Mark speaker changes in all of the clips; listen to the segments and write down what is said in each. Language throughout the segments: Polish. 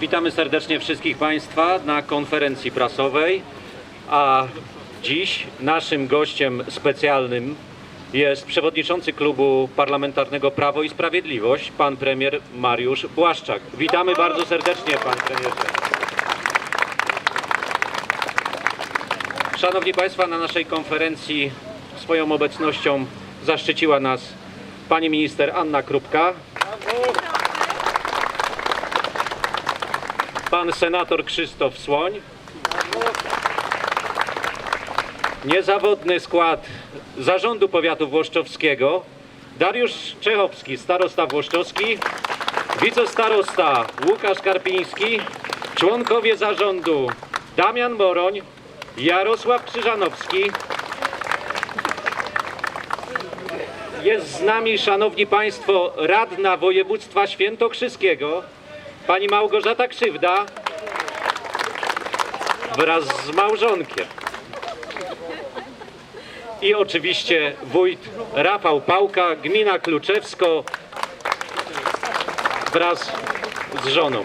Speaker 1: Witamy serdecznie wszystkich Państwa na konferencji prasowej, a dziś naszym gościem specjalnym jest przewodniczący klubu parlamentarnego Prawo i Sprawiedliwość, pan premier Mariusz Błaszczak. Witamy bardzo serdecznie, panie premierze. Szanowni Państwo, na naszej konferencji swoją obecnością zaszczyciła nas pani minister Anna Krupka, pan senator Krzysztof Słoń, niezawodny skład Zarządu Powiatu Włoszczowskiego, Dariusz Czechowski, starosta włoszczowski, wicestarosta Łukasz Karpiński, członkowie zarządu Damian Moroń, Jarosław Krzyżanowski. Jest z nami, szanowni państwo, radna województwa świętokrzyskiego, pani Małgorzata Krzywda wraz z małżonkiem. I oczywiście wójt Rafał Pałka, gmina Kluczewsko wraz z żoną.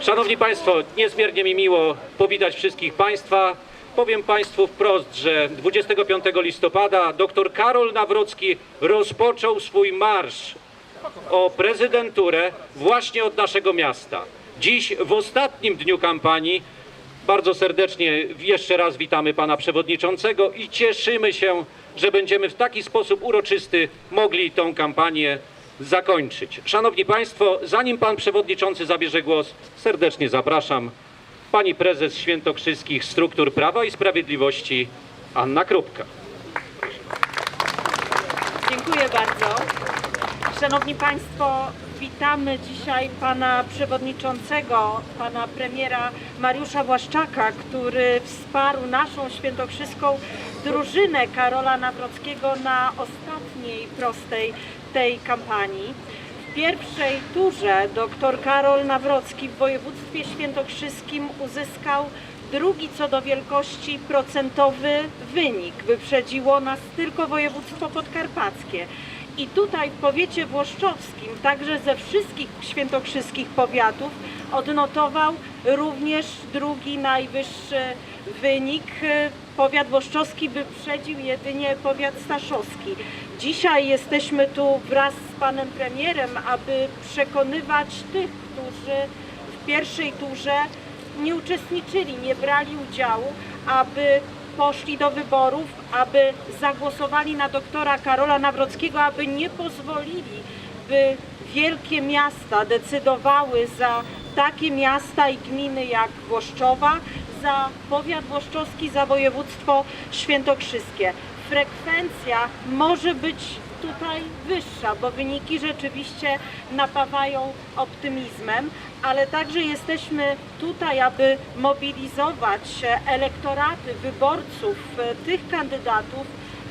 Speaker 1: Szanowni Państwo, niezmiernie mi miło powitać wszystkich Państwa. Powiem Państwu wprost, że 25 listopada dr Karol Nawrocki rozpoczął swój marsz o prezydenturę właśnie od naszego miasta. Dziś w ostatnim dniu kampanii bardzo serdecznie jeszcze raz witamy pana przewodniczącego i cieszymy się, że będziemy w taki sposób uroczysty mogli tą kampanię zakończyć. Szanowni Państwo, zanim pan przewodniczący zabierze głos, serdecznie zapraszam pani prezes świętokrzyskich struktur Prawa i Sprawiedliwości Anna Krupka.
Speaker 2: Dziękuję bardzo. Szanowni Państwo, witamy dzisiaj Pana Przewodniczącego, Pana Premiera Mariusza Błaszczaka, który wsparł naszą świętokrzyską drużynę Karola Nawrockiego na ostatniej prostej tej kampanii. W pierwszej turze dr Karol Nawrocki w województwie świętokrzyskim uzyskał drugi co do wielkości procentowy wynik. Wyprzedziło nas tylko województwo podkarpackie. I tutaj w powiecie włoszczowskim, także ze wszystkich świętokrzyskich powiatów, odnotował również drugi najwyższy wynik. Powiat włoszczowski wyprzedził jedynie powiat staszowski. Dzisiaj jesteśmy tu wraz z panem premierem, aby przekonywać tych, którzy w pierwszej turze nie uczestniczyli, nie brali udziału, aby poszli do wyborów, aby zagłosowali na doktora Karola Nawrockiego, aby nie pozwolili, by wielkie miasta decydowały za takie miasta i gminy jak Włoszczowa, za powiat włoszczowski, za województwo świętokrzyskie. Frekwencja może być tutaj wyższa, bo wyniki rzeczywiście napawają optymizmem, ale także jesteśmy tutaj, aby mobilizować elektoraty wyborców e, tych kandydatów,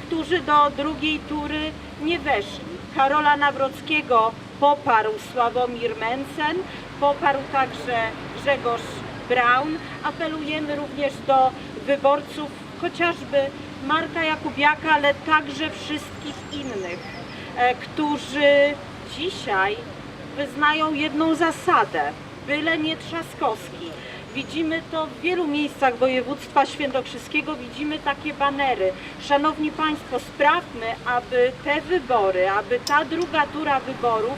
Speaker 2: którzy do drugiej tury nie weszli. Karola Nawrockiego poparł Sławomir Mencen, poparł także Grzegorz Braun. Apelujemy również do wyborców chociażby Marka Jakubiaka, ale także wszystkich innych, e, którzy dzisiaj wyznają jedną zasadę, byle nie Trzaskowski. Widzimy to w wielu miejscach województwa świętokrzyskiego, widzimy takie banery. Szanowni Państwo, sprawmy, aby te wybory, aby ta druga tura wyborów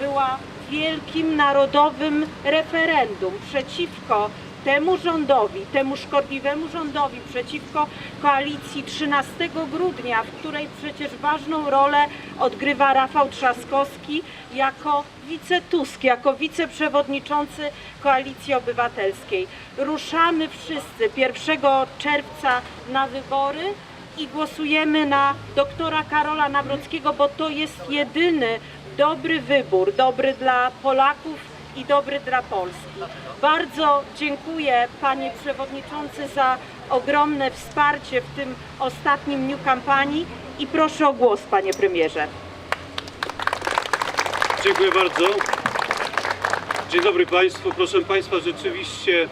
Speaker 2: była wielkim narodowym referendum przeciwko temu rządowi, temu szkodliwemu rządowi, przeciwko koalicji 13 grudnia, w której przecież ważną rolę odgrywa Rafał Trzaskowski jako wicetusk, jako wiceprzewodniczący Koalicji Obywatelskiej. Ruszamy wszyscy 1 czerwca na wybory i głosujemy na doktora Karola Nawrockiego, bo to jest jedyny dobry wybór, dobry dla Polaków i dobry dla Polski. Bardzo dziękuję Panie Przewodniczący za ogromne wsparcie w tym ostatnim dniu kampanii i proszę o głos Panie Premierze.
Speaker 3: Dziękuję bardzo. Dzień dobry Państwu. Proszę Państwa, rzeczywiście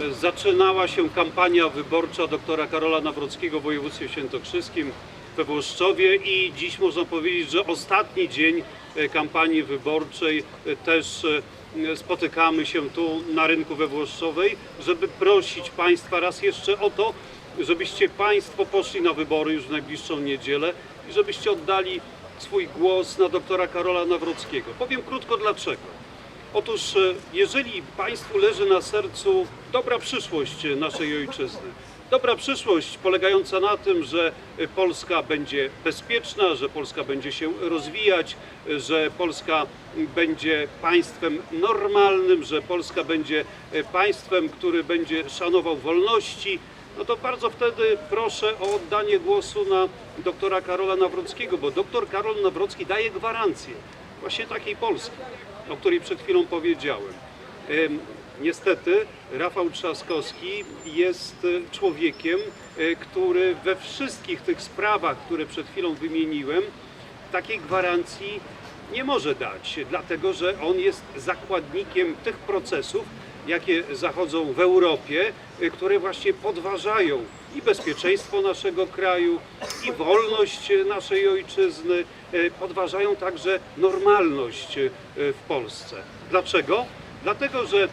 Speaker 3: e, zaczynała się kampania wyborcza doktora Karola Nawrockiego w województwie świętokrzyskim. we Włoszczowie i dziś można powiedzieć, że ostatni dzień e, kampanii wyborczej e, też spotykamy się tu na rynku we Włoszczowej, żeby prosić Państwa raz jeszcze o to, żebyście Państwo poszli na wybory już w najbliższą niedzielę i żebyście oddali swój głos na doktora Karola Nawrockiego. Powiem krótko dlaczego. Otóż, e, jeżeli Państwu leży na sercu dobra przyszłość naszej ojczyzny, dobra przyszłość polegająca na tym, że Polska będzie bezpieczna, że Polska będzie się rozwijać, że Polska będzie państwem normalnym, że Polska będzie państwem, który będzie szanował wolności, no to bardzo wtedy proszę o oddanie głosu na doktora Karola Nawrockiego, bo doktor Karol Nawrocki daje gwarancję właśnie takiej Polski, o której przed chwilą powiedziałem. Niestety Rafał Trzaskowski jest e, człowiekiem, e, który we wszystkich tych sprawach, które przed chwilą wymieniłem, takiej gwarancji nie może dać, dlatego że on jest zakładnikiem tych procesów, jakie zachodzą w Europie, y, które właśnie podważają i bezpieczeństwo naszego kraju, i wolność naszej ojczyzny, podważają także normalność w Polsce. Dlaczego? Dlatego, że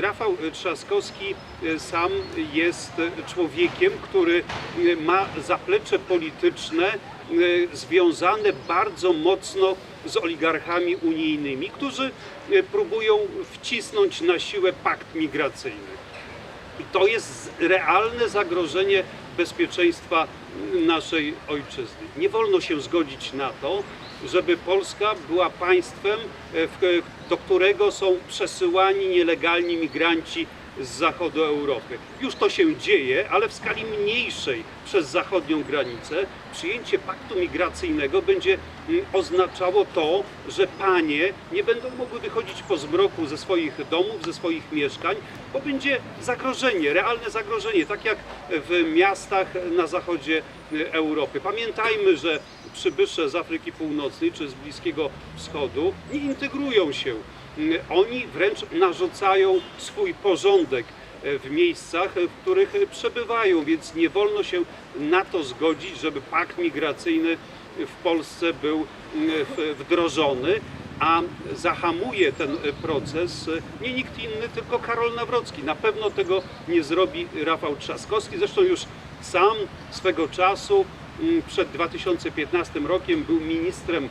Speaker 3: Rafał Trzaskowski y, sam jest człowiekiem, który y, ma zaplecze polityczne y, związane bardzo mocno z oligarchami unijnymi, którzy próbują wcisnąć na siłę pakt migracyjny. I to jest realne zagrożenie bezpieczeństwa naszej ojczyzny. Nie wolno się zgodzić na to, żeby Polska była państwem, e, w- do którego są przesyłani nielegalni migranci z zachodu Europy. Już to się dzieje, ale w skali mniejszej przez zachodnią granicę. Przyjęcie paktu migracyjnego będzie mm, oznaczało to, że panie nie będą mogły wychodzić po zmroku ze swoich domów, ze swoich mieszkań, bo będzie zagrożenie, realne zagrożenie, tak jak w miastach na zachodzie e, Europy. Pamiętajmy, że przybysze z Afryki Północnej czy z Bliskiego Wschodu nie integrują się. Mm, Oni wręcz narzucają swój porządek e, w miejscach, e, w których e, przebywają, więc nie wolno się na to zgodzić, żeby pakt migracyjny w Polsce był wdrożony, a zahamuje ten proces nie nikt inny, tylko Karol Nawrocki. Na pewno tego nie zrobi Rafał Trzaskowski. Zresztą już sam swego czasu przed 2015 rokiem był ministrem e,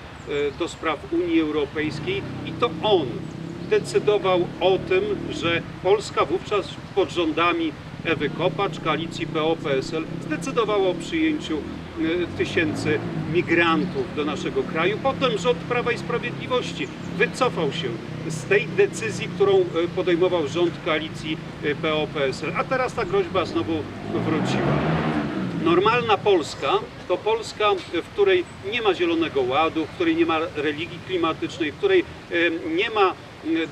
Speaker 3: do spraw Unii Europejskiej i to on decydował o tym, że Polska wówczas pod rządami Ewy Kopacz, koalicji PO-PSL zdecydowała o przyjęciu e, tysięcy migrantów do naszego kraju. Potem rząd Prawa i Sprawiedliwości wycofał się z tej decyzji, którą e, podejmował rząd koalicji PO-PSL, a teraz ta groźba znowu wróciła. Normalna Polska to Polska, w której nie ma zielonego ładu, w której nie ma religii klimatycznej, w której nie ma em,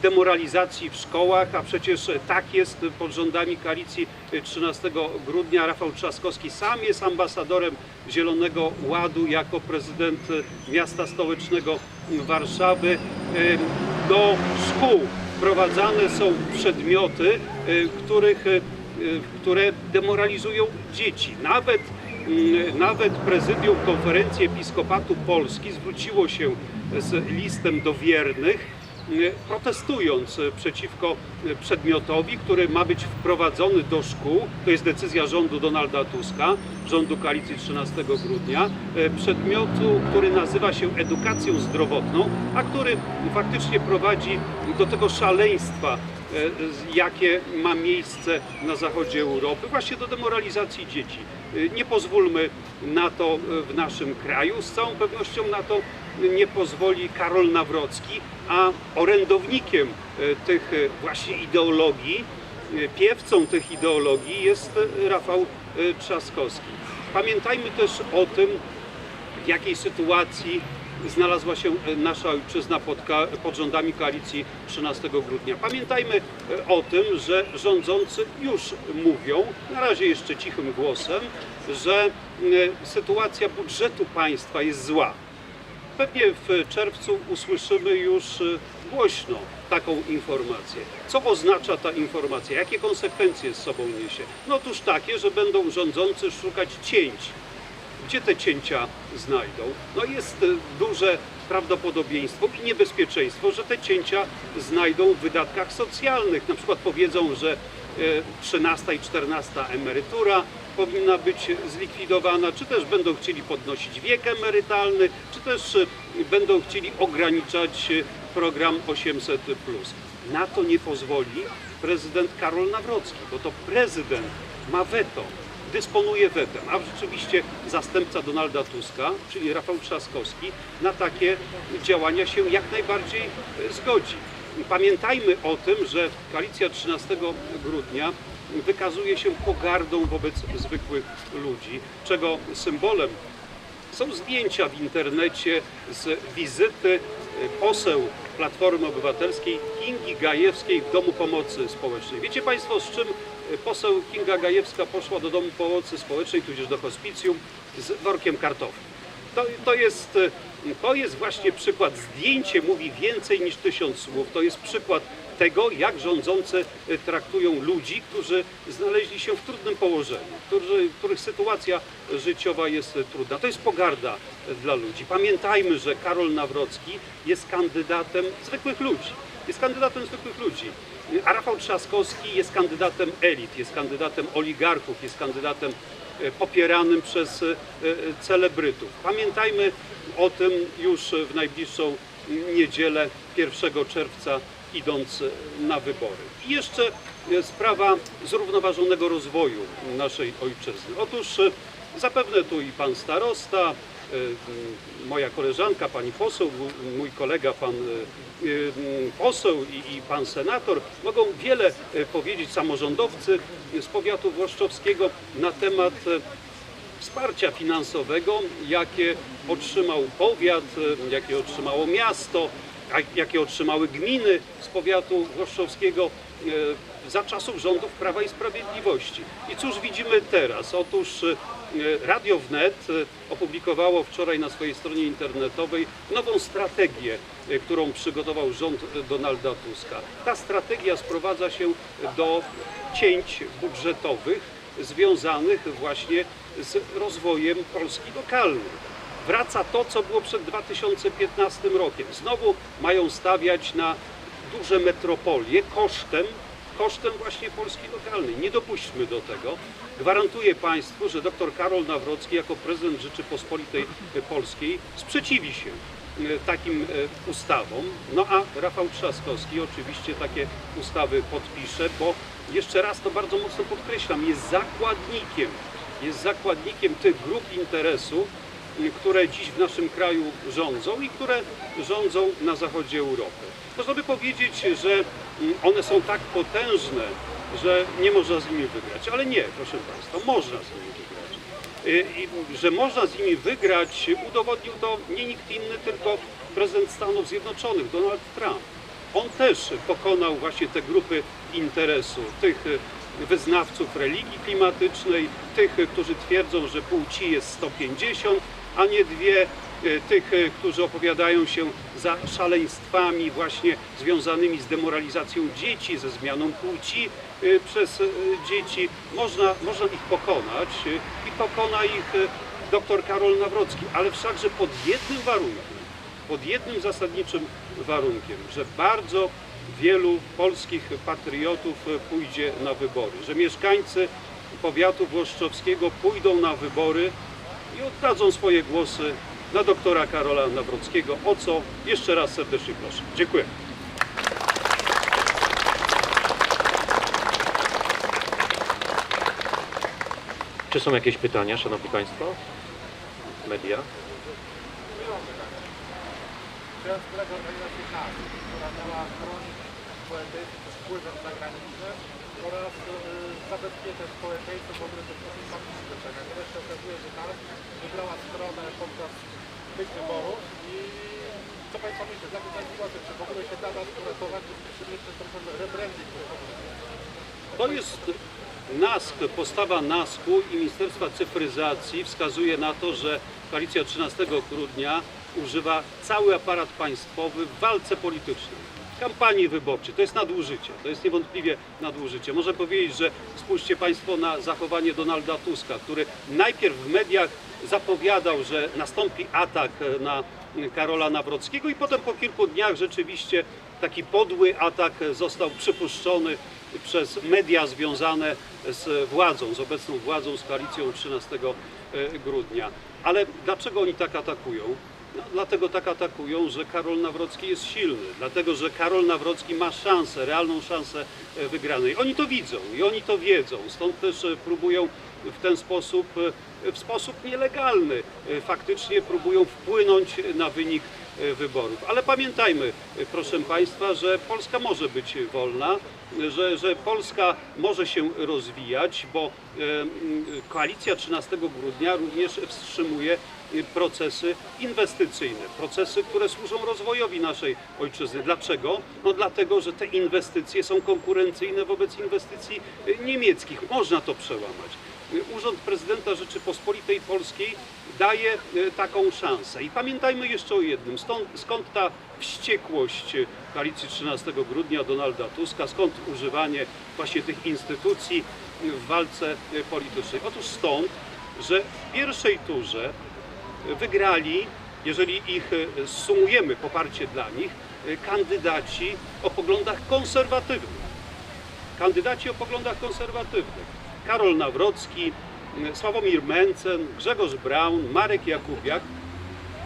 Speaker 3: demoralizacji w szkołach, a przecież tak jest pod rządami koalicji e, 13 grudnia. Rafał Trzaskowski sam jest ambasadorem Zielonego Ładu jako prezydent e, miasta stołecznego Warszawy. Do szkół wprowadzane są przedmioty, e, których które demoralizują dzieci. Nawet, mm, nawet prezydium Konferencji Episkopatu Polski zwróciło się z listem do wiernych, mm, protestując przeciwko przedmiotowi, który ma być wprowadzony do szkół. To jest decyzja rządu Donalda Tuska, rządu koalicji 13 grudnia. e, Przedmiotu, który nazywa się edukacją zdrowotną, a który faktycznie prowadzi do tego szaleństwa, jakie ma miejsce na zachodzie Europy, właśnie do demoralizacji dzieci. E, Nie pozwólmy na to e, w naszym kraju. Z całą pewnością na to nie pozwoli Karol Nawrocki, a orędownikiem e, tych e, właśnie ideologii, e, piewcą tych ideologii jest e, Rafał e, Trzaskowski. Pamiętajmy też o tym, w jakiej sytuacji znalazła się e, nasza ojczyzna pod, pod rządami koalicji 13 grudnia. Pamiętajmy e, o tym, że rządzący już mówią, na razie jeszcze cichym głosem, że e, sytuacja budżetu państwa jest zła. Pewnie w czerwcu usłyszymy już głośno taką informację. Co oznacza ta informacja? Jakie konsekwencje z sobą niesie? No otóż takie, że będą rządzący szukać cięć gdzie te cięcia znajdą? No jest e, duże prawdopodobieństwo i niebezpieczeństwo, że te cięcia znajdą w wydatkach socjalnych. Na przykład powiedzą, że e, 13 i 14 emerytura powinna być zlikwidowana, czy też będą chcieli podnosić wiek emerytalny, czy też e, będą chcieli ograniczać program 800. Na to nie pozwoli prezydent Karol Nawrocki, bo to prezydent ma weto, dysponuje wetem, a rzeczywiście zastępca Donalda Tuska, czyli Rafał Trzaskowski, na takie działania się jak najbardziej e, zgodzi. Pamiętajmy o tym, że koalicja 13 grudnia wykazuje się pogardą wobec zwykłych ludzi, czego symbolem są zdjęcia w internecie z wizyty y, poseł Platformy Obywatelskiej Kingi Gajewskiej w Domu Pomocy Społecznej. Wiecie Państwo, z czym poseł Kinga Gajewska poszła do Domu Pomocy Społecznej, tudzież do hospicjum, z workiem kartofli. To, to, jest, to jest właśnie przykład. Zdjęcie mówi więcej niż tysiąc słów. To jest przykład tego, jak rządzący y, traktują ludzi, którzy znaleźli się w trudnym położeniu, którzy, których sytuacja życiowa jest trudna. To jest pogarda dla ludzi. Pamiętajmy, że Karol Nawrocki jest kandydatem zwykłych ludzi. Jest kandydatem zwykłych ludzi. A Rafał Trzaskowski jest kandydatem elit, jest kandydatem oligarchów, jest kandydatem y, popieranym przez y, y, celebrytów. Pamiętajmy o tym już w najbliższą niedzielę 1 czerwca idąc na wybory. I jeszcze e, sprawa zrównoważonego rozwoju naszej ojczyzny. Otóż e, zapewne tu i pan starosta, e, moja koleżanka, pani poseł, mój kolega, pan m, poseł i, i pan senator mogą wiele powiedzieć, samorządowcy z powiatu włoszczowskiego na temat wsparcia finansowego, jakie otrzymał powiat, jakie otrzymało miasto, jakie otrzymały gminy z powiatu włoszczowskiego za czasów rządów Prawa i Sprawiedliwości. I cóż widzimy teraz? Otóż Radio Wnet e, opublikowało wczoraj na swojej stronie internetowej nową strategię, e, którą przygotował rząd e, Donalda Tuska. Ta strategia sprowadza się do cięć budżetowych związanych właśnie z rozwojem Polski lokalnej. Wraca to, co było przed 2015 rokiem. Znowu mają stawiać na duże metropolie kosztem, kosztem właśnie Polski lokalnej. Nie dopuśćmy do tego. Gwarantuję Państwu, że dr Karol Nawrocki jako prezydent Rzeczypospolitej Polskiej sprzeciwi się e, takim e, ustawom. No a Rafał Trzaskowski oczywiście takie ustawy podpisze, bo jeszcze raz to bardzo mocno podkreślam, jest zakładnikiem, jest zakładnikiem tych grup interesu, y, które dziś w naszym kraju rządzą i które rządzą na zachodzie Europy. Można by powiedzieć, że one są tak potężne, że nie można z nimi wygrać, ale nie, proszę Państwa, można z nimi wygrać. Y, I że można z nimi wygrać, udowodnił to nie nikt inny, tylko prezydent Stanów Zjednoczonych, Donald Trump. On też pokonał właśnie te grupy interesu, tych y, wyznawców religii klimatycznej, tych, y, którzy twierdzą, że płci jest 150, a nie dwie, tych, którzy opowiadają się za szaleństwami właśnie związanymi z demoralizacją dzieci, ze zmianą płci y, przez y, dzieci. Można, można ich pokonać y, i pokona ich dr Karol Nawrocki, ale wszakże pod jednym warunkiem pod jednym zasadniczym warunkiem, że bardzo wielu polskich patriotów pójdzie na wybory, że mieszkańcy powiatu włoszczowskiego pójdą na wybory i oddadzą swoje głosy na doktora Karola Nawrockiego, o co jeszcze raz serdecznie proszę. Dziękuję.
Speaker 1: Czy są jakieś pytania, Szanowni Państwo? Media?
Speaker 4: Teraz kolega organizacji KAS, która miała chronić przed wpływem zagranicznym oraz y, się okazuje, że KAS wybrała stronę podczas tych wyborów i czy w ogóle się da nas uratować, ten rebranding,
Speaker 3: To jest NASK, postawa NASK-u i Ministerstwa Cyfryzacji wskazuje na to, że koalicja 13 grudnia używa cały aparat państwowy w walce politycznej. kampanii wyborczej. To jest nadużycie, to jest niewątpliwie nadużycie. Można powiedzieć, że spójrzcie Państwo na zachowanie Donalda Tuska, który najpierw w mediach zapowiadał, że nastąpi atak na Karola Nawrockiego i potem po kilku dniach rzeczywiście taki podły atak został przypuszczony przez media związane z władzą, z obecną władzą, z koalicją 13 grudnia. Ale dlaczego oni tak atakują? No, dlatego tak atakują, że Karol Nawrocki jest silny, dlatego że Karol Nawrocki ma szansę, realną szansę e, wygranej. Oni to widzą i oni to wiedzą, stąd też e, próbują w ten sposób, e, w sposób nielegalny, faktycznie próbują wpłynąć na wynik wyborów. Ale pamiętajmy, proszę Państwa, że Polska może być wolna, że, że Polska może się rozwijać, bo koalicja 13 grudnia również wstrzymuje procesy inwestycyjne, procesy, które służą rozwojowi naszej ojczyzny. Dlaczego? No dlatego, że te inwestycje są konkurencyjne wobec inwestycji e, niemieckich. Można to przełamać. E, Urząd Prezydenta Rzeczypospolitej Polskiej daje taką szansę. I pamiętajmy jeszcze o jednym, stąd, skąd ta wściekłość koalicji 13 grudnia Donalda Tuska, skąd używanie właśnie tych instytucji w walce politycznej. Otóż stąd, że w pierwszej turze wygrali, jeżeli ich e, sumujemy poparcie dla nich, e, kandydaci o poglądach konserwatywnych. Kandydaci o poglądach konserwatywnych. Karol Nawrocki, Sławomir Mencen, Grzegorz Braun, Marek Jakubiak.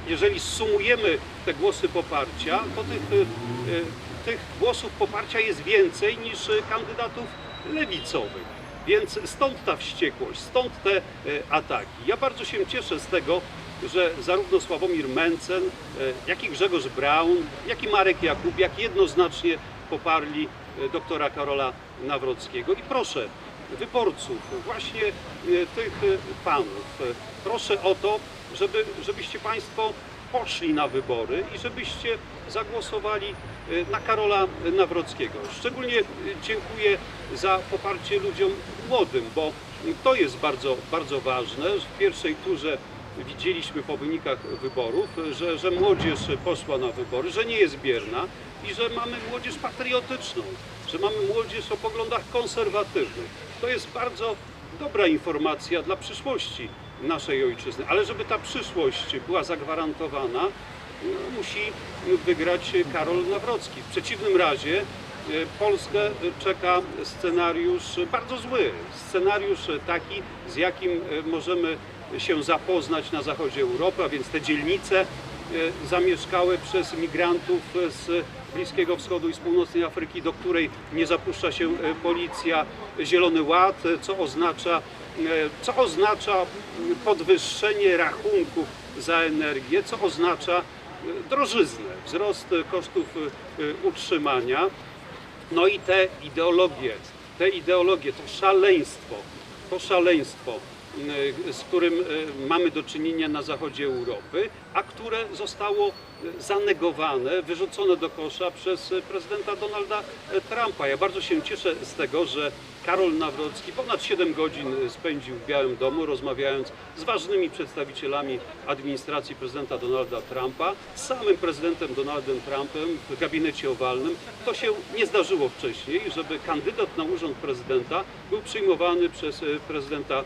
Speaker 3: Jeżeli sumujemy te głosy poparcia, to tych, e, tych głosów poparcia jest więcej niż kandydatów lewicowych. Więc stąd ta wściekłość, stąd te ataki. Ja bardzo się cieszę z tego, że zarówno Sławomir Mencen, e, jak i Grzegorz Braun, jak i Marek Jakubiak jednoznacznie poparli e, doktora Karola Nawrockiego. I proszę wyborców, właśnie e, tych panów, proszę o to, żeby, żebyście Państwo poszli na wybory i żebyście zagłosowali na Karola Nawrockiego. Szczególnie dziękuję za poparcie ludziom młodym, bo to jest bardzo, bardzo ważne. W pierwszej turze widzieliśmy po wynikach wyborów, że, że młodzież poszła na wybory, że nie jest bierna i że mamy młodzież patriotyczną, że mamy młodzież o poglądach konserwatywnych. To jest bardzo dobra informacja dla przyszłości naszej ojczyzny. Ale żeby ta przyszłość była zagwarantowana, no, musi wygrać Karol Nawrocki. W przeciwnym razie e, Polskę czeka scenariusz bardzo zły. Scenariusz taki, z jakim e, możemy się zapoznać na zachodzie Europy, a więc te dzielnice e, zamieszkałe przez migrantów z Bliskiego Wschodu i z północnej Afryki, do której nie zapuszcza się e, policja, Zielony Ład, e, co oznacza, e, co oznacza podwyższenie rachunków za energię, co oznacza e, drożyznę, wzrost e, kosztów e, e, utrzymania. No i te ideologie, te ideologie, to szaleństwo, to szaleństwo, z którym y, mamy do czynienia na zachodzie Europy, a które zostało y, zanegowane, wyrzucone do kosza przez y, prezydenta Donalda y, Trumpa. Ja bardzo się cieszę z tego, że Karol Nawrocki ponad 7 godzin spędził w Białym Domu, rozmawiając z ważnymi przedstawicielami administracji prezydenta Donalda Trumpa, z samym prezydentem Donaldem Trumpem w gabinecie owalnym. To się nie zdarzyło wcześniej, żeby kandydat na urząd prezydenta był przyjmowany przez prezydenta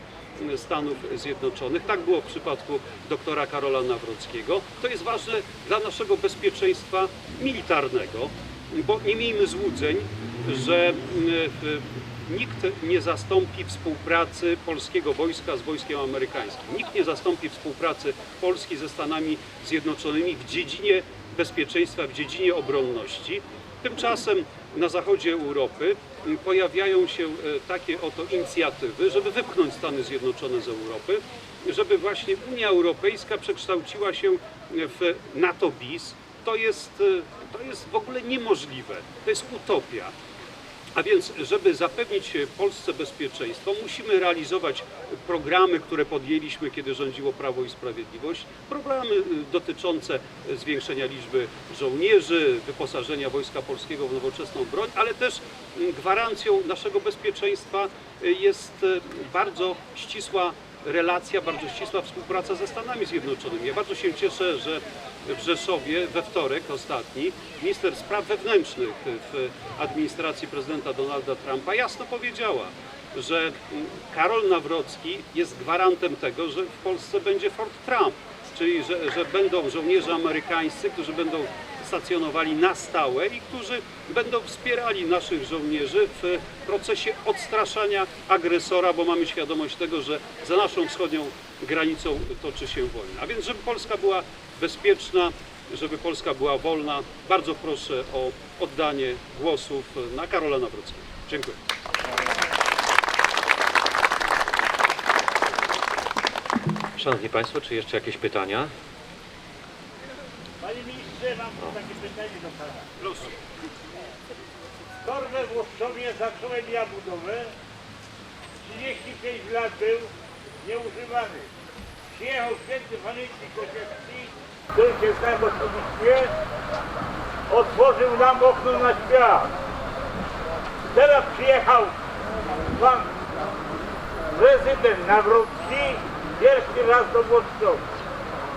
Speaker 3: Stanów Zjednoczonych. Tak było w przypadku doktora Karola Nawrockiego. To jest ważne dla naszego bezpieczeństwa militarnego, bo nie miejmy złudzeń, że mm, nikt nie zastąpi współpracy polskiego wojska z wojskiem amerykańskim. Nikt nie zastąpi współpracy Polski ze Stanami Zjednoczonymi w dziedzinie bezpieczeństwa, w dziedzinie obronności. Tymczasem na zachodzie Europy m, pojawiają się e, takie oto inicjatywy, żeby wypchnąć Stany Zjednoczone z Europy, żeby właśnie Unia Europejska przekształciła się w NATO bis. To jest, e, to jest w ogóle niemożliwe. To jest utopia. A więc, żeby zapewnić Polsce bezpieczeństwo, musimy realizować programy, które podjęliśmy, kiedy rządziło Prawo i Sprawiedliwość. Programy y, dotyczące zwiększenia liczby żołnierzy, wyposażenia Wojska Polskiego w nowoczesną broń, ale też y, gwarancją naszego bezpieczeństwa y, jest y, bardzo ścisła relacja, bardzo ścisła współpraca ze Stanami Zjednoczonymi. Ja bardzo się cieszę, że w Rzeszowie we wtorek ostatni minister spraw wewnętrznych w administracji prezydenta Donalda Trumpa jasno powiedziała, że Karol Nawrocki jest gwarantem tego, że w Polsce będzie Fort Trump, czyli że, że będą żołnierze amerykańscy, którzy będą stacjonowali na stałe i którzy będą wspierali naszych żołnierzy w procesie odstraszania agresora, bo mamy świadomość tego, że za naszą wschodnią granicą toczy się wojna. A więc, żeby Polska była bezpieczna, żeby Polska była wolna, bardzo proszę o oddanie głosów na Karola Nawrockiego. Dziękuję.
Speaker 1: Szanowni Państwo, czy jeszcze jakieś pytania?
Speaker 5: Panie ministrze, mam tu takie pytanie do pana.
Speaker 3: Proszę.
Speaker 5: Tor we Włoszczowie zacząłem ja budowę. 35 lat był nieużywany. Przyjechał święty pamiętnik Koziewski, który się znam osobiście, otworzył nam okno na świat. Teraz przyjechał pan prezydent Nawrocki pierwszy raz do Włoszczowy.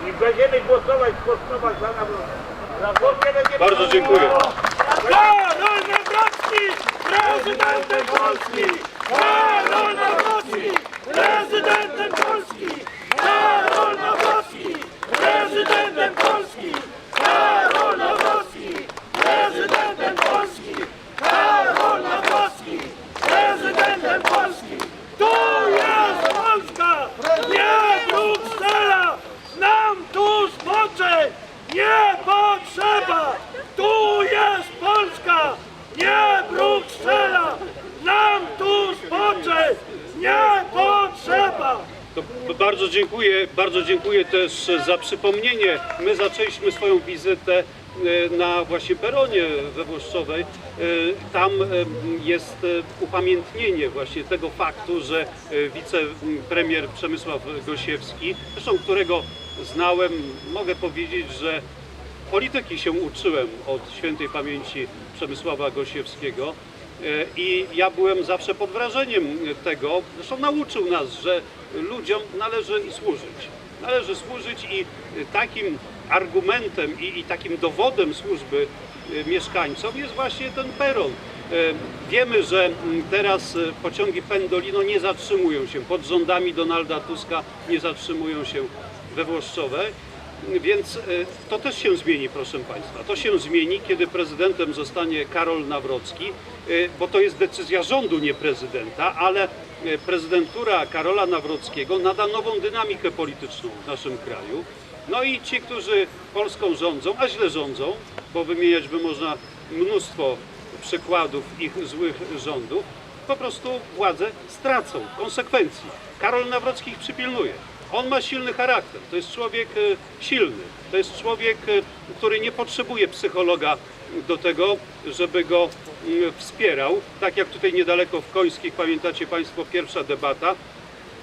Speaker 5: I będziemy głosować w Włoszczowach za Nawrocki.
Speaker 3: Bardzo dziękuję.
Speaker 5: Karol Nawrocki, prezydentem Polski! Karol Nawrocki, prezydentem Polski! Karol Nawrocki, prezydentem Polski! Karol Nawrocki, prezydentem Polski! Karol Nawrocki, prezydentem Polski! Tu jest Polska, nie Bruksela! Nam tu spoczeń nie potrzeba! Tu jest Polska, nie Bruksela! Nam tu spoczeń nie potrzeba!
Speaker 3: To b- bardzo dziękuję, bardzo dziękuję też za przypomnienie. My zaczęliśmy swoją wizytę e, na właśnie peronie we Włoszczowej. E, Tam e, jest upamiętnienie właśnie tego faktu, że wicepremier Przemysław Gosiewski, zresztą którego znałem, mogę powiedzieć, że polityki się uczyłem od świętej pamięci Przemysława Gosiewskiego i ja byłem zawsze pod wrażeniem tego, zresztą nauczył nas, że ludziom należy służyć. Należy służyć i takim argumentem i, i takim dowodem służby e, mieszkańcom jest właśnie ten peron. E, Wiemy, że mm, teraz e, pociągi Pendolino nie zatrzymują się pod rządami Donalda Tuska, nie zatrzymują się we Włoszczowej. Więc to też się zmieni, proszę Państwa. To się zmieni, kiedy prezydentem zostanie Karol Nawrocki, bo to jest decyzja rządu, nie prezydenta, ale e, prezydentura Karola Nawrockiego nada nową dynamikę polityczną w naszym kraju. No i ci, którzy Polską rządzą, a źle rządzą, bo wymieniać by można mnóstwo przykładów ich złych rządów, po prostu władzę stracą konsekwencji. Karol Nawrocki ich przypilnuje. On ma silny charakter, to jest człowiek e, silny, to jest człowiek, e, który nie potrzebuje psychologa do tego, żeby go mm, wspierał. Tak jak tutaj niedaleko w Końskich, pamiętacie Państwo, pierwsza debata,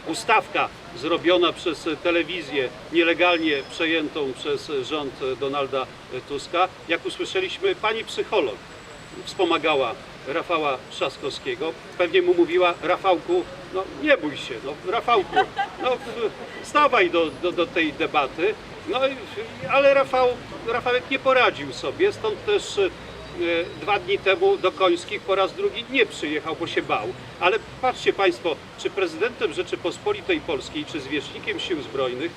Speaker 3: ustawka zrobiona przez telewizję, nielegalnie przejętą przez rząd Donalda Tuska. Jak usłyszeliśmy, pani psycholog wspomagała Rafała Trzaskowskiego. Pewnie mu mówiła, Rafałku, no nie bój się, no Rafałku, no stawaj do, do, do tej debaty. No ale Rafał, Rafałek nie poradził sobie, stąd też e, dwa dni temu do Końskich po raz drugi nie przyjechał, bo się bał. Ale patrzcie Państwo, czy prezydentem Rzeczypospolitej Polskiej, czy zwierzchnikiem sił zbrojnych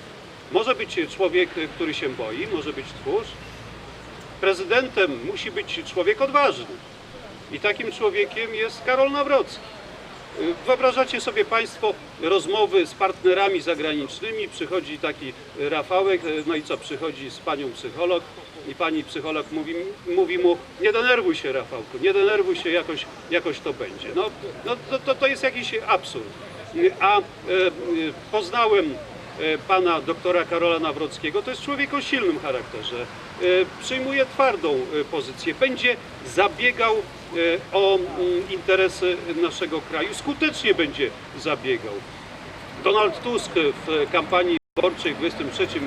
Speaker 3: może być człowiek, który się boi, może być tchórz? Prezydentem musi być człowiek odważny. I takim człowiekiem jest Karol Nawrocki. Wyobrażacie sobie Państwo rozmowy z partnerami zagranicznymi, przychodzi taki Rafałek, no i co, przychodzi z panią psycholog i pani psycholog mówi, mówi mu, nie denerwuj się Rafałku, nie denerwuj się, jakoś, jakoś to będzie. No, no to, to, to jest jakiś absurd. A e, e, poznałem e, pana doktora Karola Nawrockiego, to jest człowiek o silnym charakterze. E, Przyjmuje twardą e, pozycję, będzie zabiegał e, o mm, interesy naszego kraju, skutecznie będzie zabiegał. Donald Tusk w kampanii wyborczej w 2023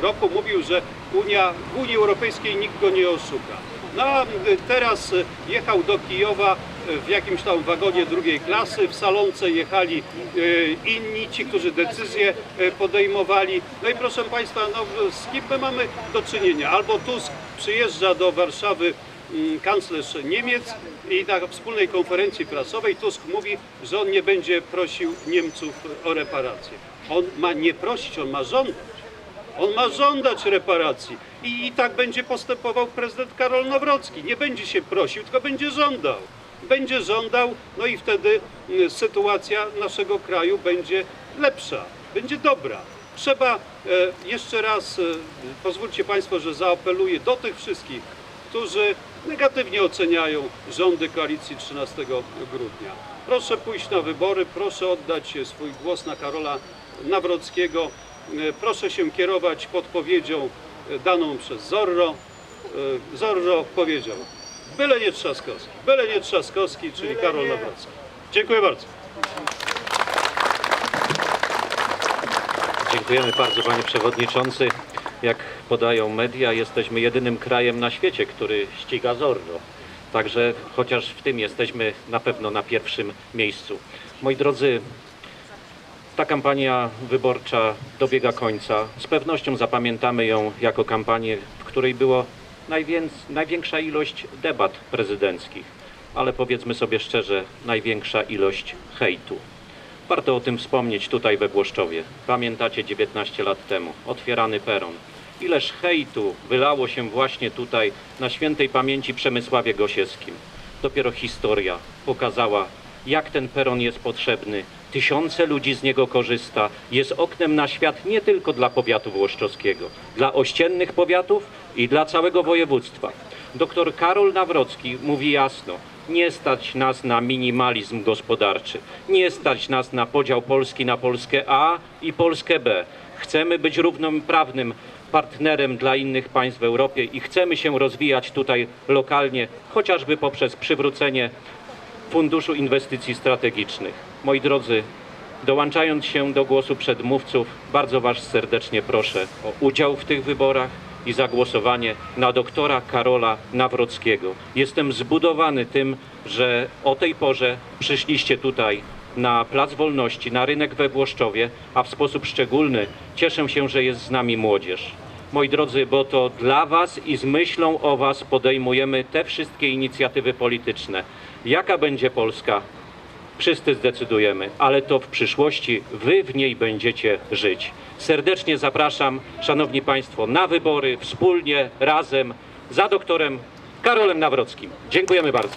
Speaker 3: roku mówił, że Unia, w Unii Europejskiej nikt go nie oszuka. No a teraz jechał do Kijowa w jakimś tam wagonie drugiej klasy, w salonce jechali e, inni, ci, którzy decyzje e, podejmowali. No i proszę Państwa, no, z kim my mamy do czynienia? Albo Tusk przyjeżdża do Warszawy mm, kanclerz Niemiec i na wspólnej konferencji prasowej Tusk mówi, że on nie będzie prosił Niemców o reparacje. On ma nie prosić, on ma żądać. On ma żądać reparacji i, i tak będzie postępował prezydent Karol Nawrocki. Nie będzie się prosił, tylko będzie żądał. Będzie żądał, no i wtedy y, sytuacja naszego kraju będzie lepsza, będzie dobra. Trzeba e, jeszcze raz, e, pozwólcie Państwo, że zaapeluję do tych wszystkich, którzy negatywnie oceniają rządy koalicji 13 grudnia. Proszę pójść na wybory, proszę oddać swój głos na Karola Nawrockiego. E, Proszę się kierować podpowiedzią daną przez Zorro. Zorro powiedział, byle nie Trzaskowski, byle nie Trzaskowski, czyli Karol Nawrocki. Dziękuję bardzo.
Speaker 1: Dziękujemy bardzo panie przewodniczący. Jak podają media, jesteśmy jedynym krajem na świecie, który ściga Zorro. Także chociaż w tym jesteśmy na pewno na pierwszym miejscu. Moi drodzy, ta kampania wyborcza dobiega końca. Z pewnością zapamiętamy ją jako kampanię, w której było największa ilość debat prezydenckich, ale powiedzmy sobie szczerze, największa ilość hejtu. Warto o tym wspomnieć tutaj we Włoszczowie. Pamiętacie 19 lat temu, otwierany peron. Ileż hejtu wylało się właśnie tutaj na świętej pamięci Przemysławie Gosiewskim. Dopiero historia pokazała, jak ten peron jest potrzebny. Tysiące ludzi z niego korzysta. Jest oknem na świat nie tylko dla powiatu włoszczowskiego, dla ościennych powiatów i dla całego województwa. Doktor Karol Nawrocki mówi jasno, nie stać nas na minimalizm gospodarczy. Nie stać nas na podział Polski na Polskę A i Polskę B. Chcemy być równoprawnym partnerem dla innych państw w Europie i chcemy się rozwijać tutaj lokalnie, chociażby poprzez przywrócenie Funduszu Inwestycji Strategicznych. Moi drodzy, dołączając się do głosu przedmówców, bardzo Was serdecznie proszę o udział w tych wyborach i zagłosowanie na doktora Karola Nawrockiego. Jestem zbudowany tym, że o tej porze przyszliście tutaj na Plac Wolności, na rynek we Włoszczowie, a w sposób szczególny cieszę się, że jest z nami młodzież. Moi drodzy, bo to dla Was i z myślą o Was podejmujemy te wszystkie inicjatywy polityczne. Jaka będzie Polska? Wszyscy zdecydujemy, ale to w przyszłości Wy w niej będziecie żyć. Serdecznie zapraszam, Szanowni Państwo, na wybory wspólnie, razem, za doktorem Karolem Nawrockim. Dziękujemy bardzo.